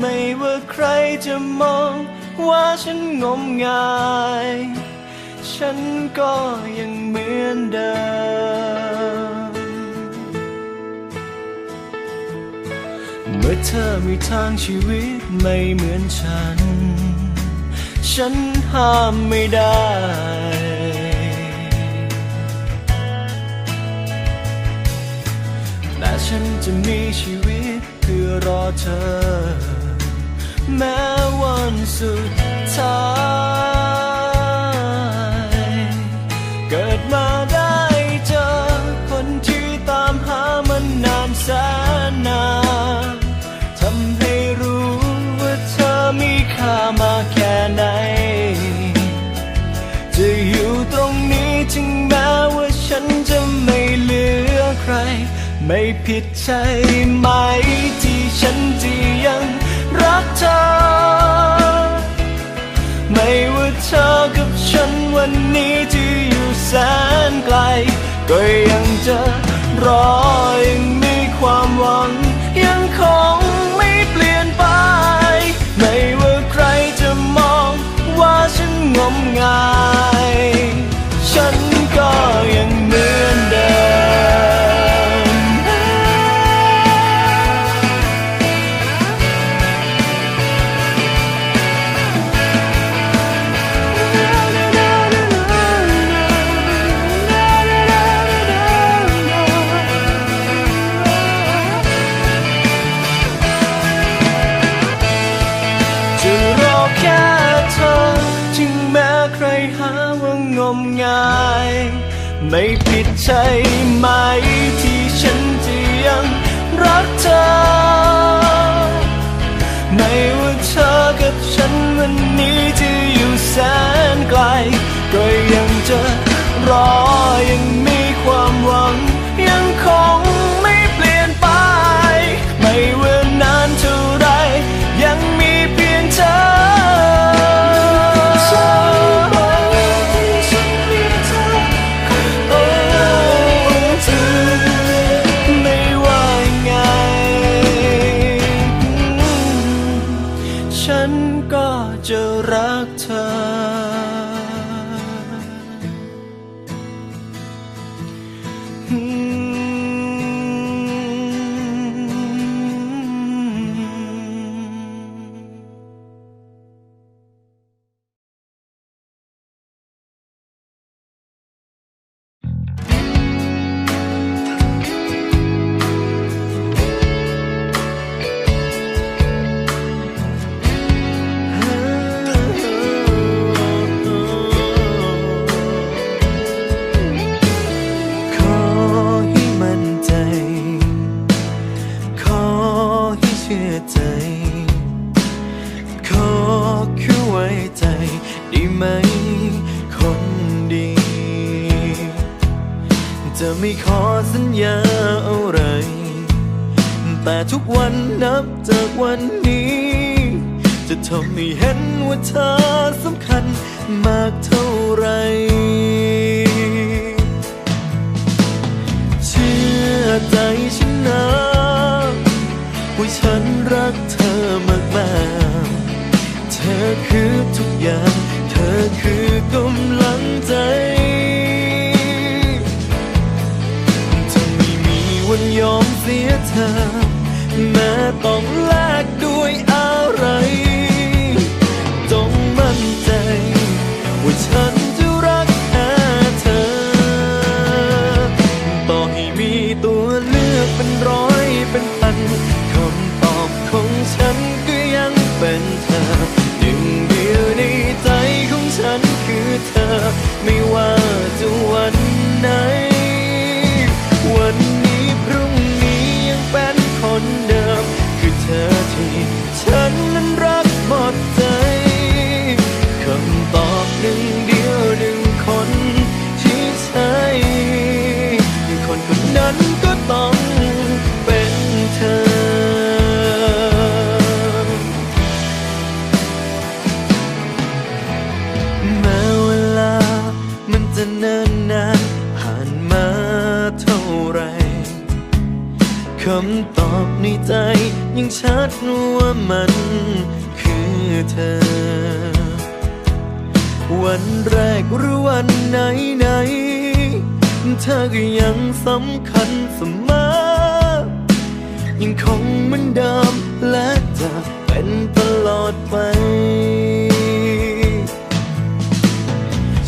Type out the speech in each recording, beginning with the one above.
ไม่ว่าใครจะมองว่าฉันงมงาย ฉันก็ยังเหมือนเดิม เมื่อเธอมีทางชีวิตไม่เหมือนฉัน ฉันห้ามไม่ได้แต่ฉันจะมีชีวิตเพื่อรอเธอ แม้วันสุดท้ายเกิดมาได้เจอคนที่ตามหามันนานแสนนานทำให้รู้ว่าเธอมีค่ามาแค่ไหน จะอยู่ตรงนี้ถึงแม้ว่าฉันจะไม่เหลือใคร ไม่ผิดใช่ไหม ก็ยังจะรอยังมีความหวัง ยังคงไม่เปลี่ยนไป ไม่ว่าใครจะมองว่าฉันงมงาย ฉัน ไม่ผิดใช่ไหมที่ฉันจะยังรักเธอ ไม่ว่าเธอกับฉันวันนี้จะอยู่แสนไกล ก็ยังจะรอยัง ข ชื่อใจ ขอแค่ไว้ใจได้ไหม คนดี จะไม่ขอสัญญาอะไร แต่ทุกวันนับจากวันนี้ จะทำให้เห็นว่าเธอสำคัญมากเท่าไหรเชื่อใจฉันนะ ฉันรักเธอมากมากๆเธอคือทุกอย่าง เธอคือกำลัง คือเธอ ไม่ว่าจะวันไหน คำตอบในใจ ยังชัดว่ามันคือเธอ วันแรกหรือวันไหนไหนเธอก็ยังสำคัญเสมอ ยังคงเหมือนเดิมและจะเป็นตลอดไป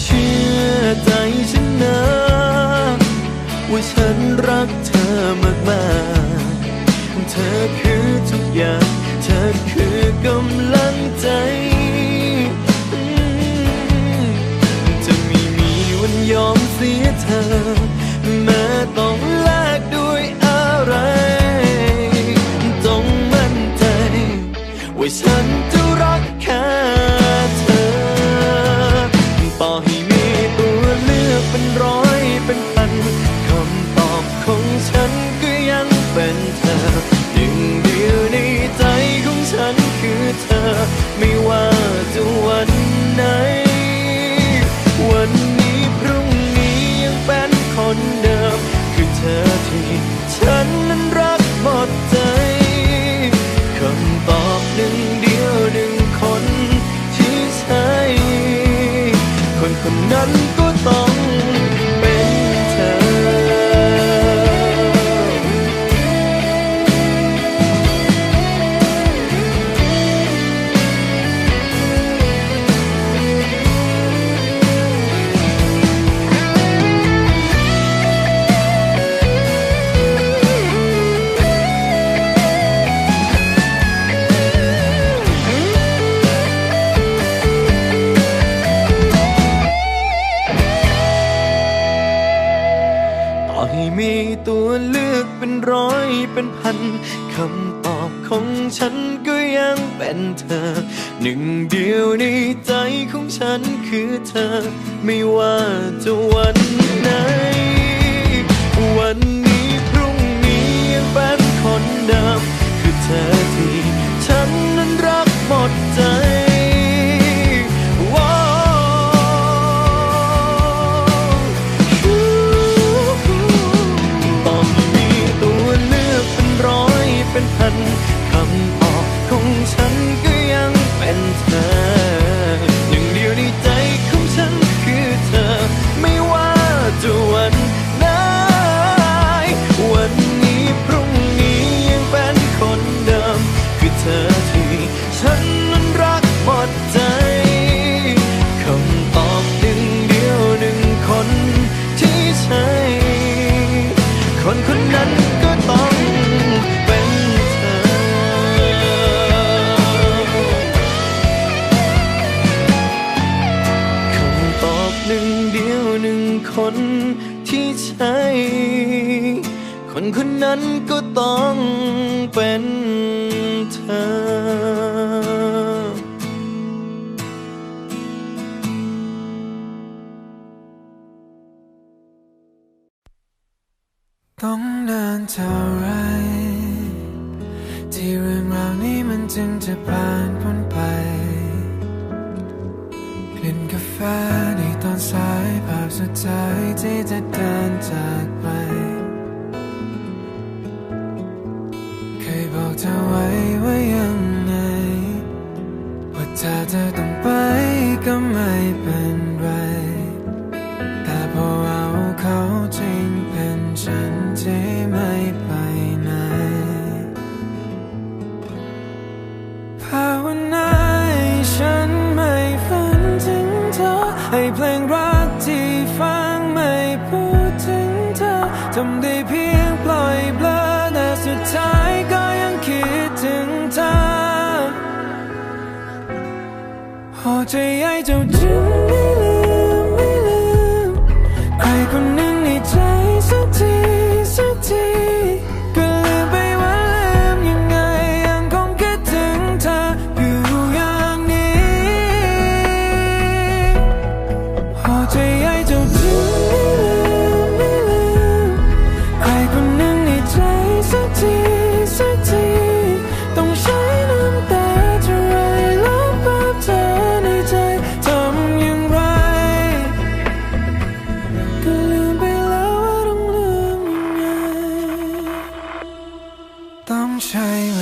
เชื่อใจฉันนะ ว่าฉันรักเธอมากๆ took her เธอ ไม่ว่าจะวันไหน me one. อ ต้องนานเท่าไร ที่เรื่องราวนี้มันจึงจะผ่านพ้นไปกลิ่นกาแฟในตอนสายภาพสุดท้ายที่จะได้ sunshine.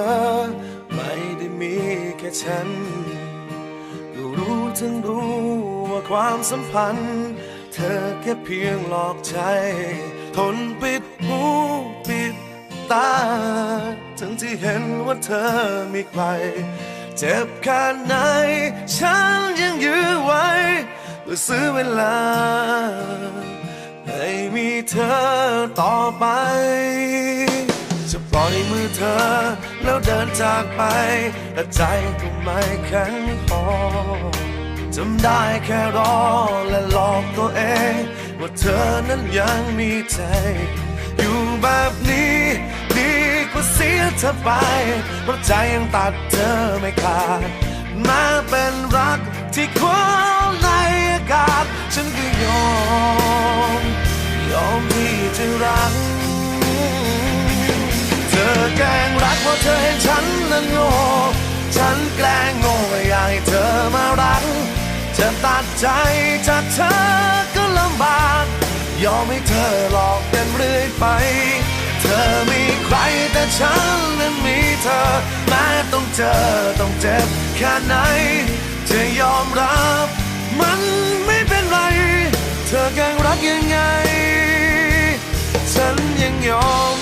อ ไม่ได้มีแค่ฉัน ก็รู้ทั้งรู้ว่าความสัมพันธ์ เธอแค่เพียงหลอกใจ ทนปิดหูปิดตา ทั้งที่เห็นว่าเธอมีใคร เจ็บแค่ไหน ฉันยังยื้อไว้เพื่อซื้อเวลาให้มีเธอต่อไป จะปล่อยมือเธอ แล้วเดินจากไป แต่ใจก็ไม่แข็งพอจำได้แค่รอและหลอกตัวเอง ว่าเธอนั้นยังมีใจ อยู่แบบนี้ดีกว่าเสียเธอไป เพราะใจยังตัดเธอไม่ขาดมาเป็นรักที่ควงในอากาศ ฉันก็ยอม ยอมที่จะรัก อแกล้งรักเพราะเธอเห็นฉันนั้นโง่ฉันแกล้งโง่อยากให้เธอมารักจะตัดใจจากเธอก็ลำบาก ยอมให้เธอหลอกกันเรื่อยไป เธอมีใครแต่ฉันนั้นมีเธอ แม้ต้องเจอต้องเจ็บแค่ไหน จะยอมรับมันไม่เป็นไร เธอแกล้งรักยังไง ฉันยังยอม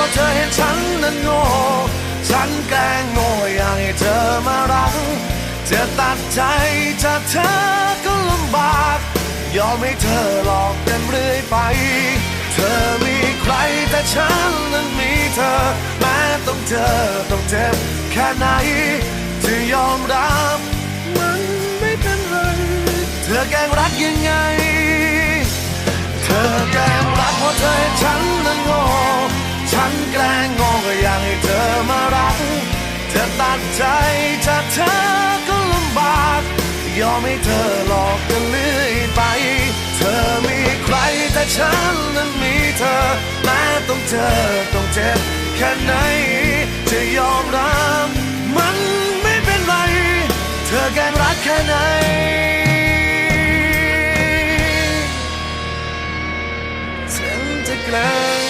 รักเพราะเธอเห็นฉันนั้นโง่ ฉันแกล้งโง่อยากให้เธอมารักจะตัดใจจาเธอก็ลำบาก ยอมให้เธอหลอกกันเรื่อยไป เธอมีใครแต่ฉันนั้นมีเธอ แม้ต้องเจอต้องเจ็บแค่ไหนจะยอมรับมันไม่เป็นไร เธอแกล้งรักยังไง เธอแกล้งรักเพราะเธอให้ฉันนั้นโง่ ฉันแกล้งโง่ก็อยากให้เธอมารักจะตัดใจจากเธอก็ลำบาก ยอมให้เธอหลอกกันเรื่อยไป เธอมีใครแต่ฉันนั้นมีเธอแม้ต้องเจอต้องเจ็บแค่ไหน จะยอมรับมันไม่เป็นไร เธอแกล้งรักแค่ไหนฉันจะแกล้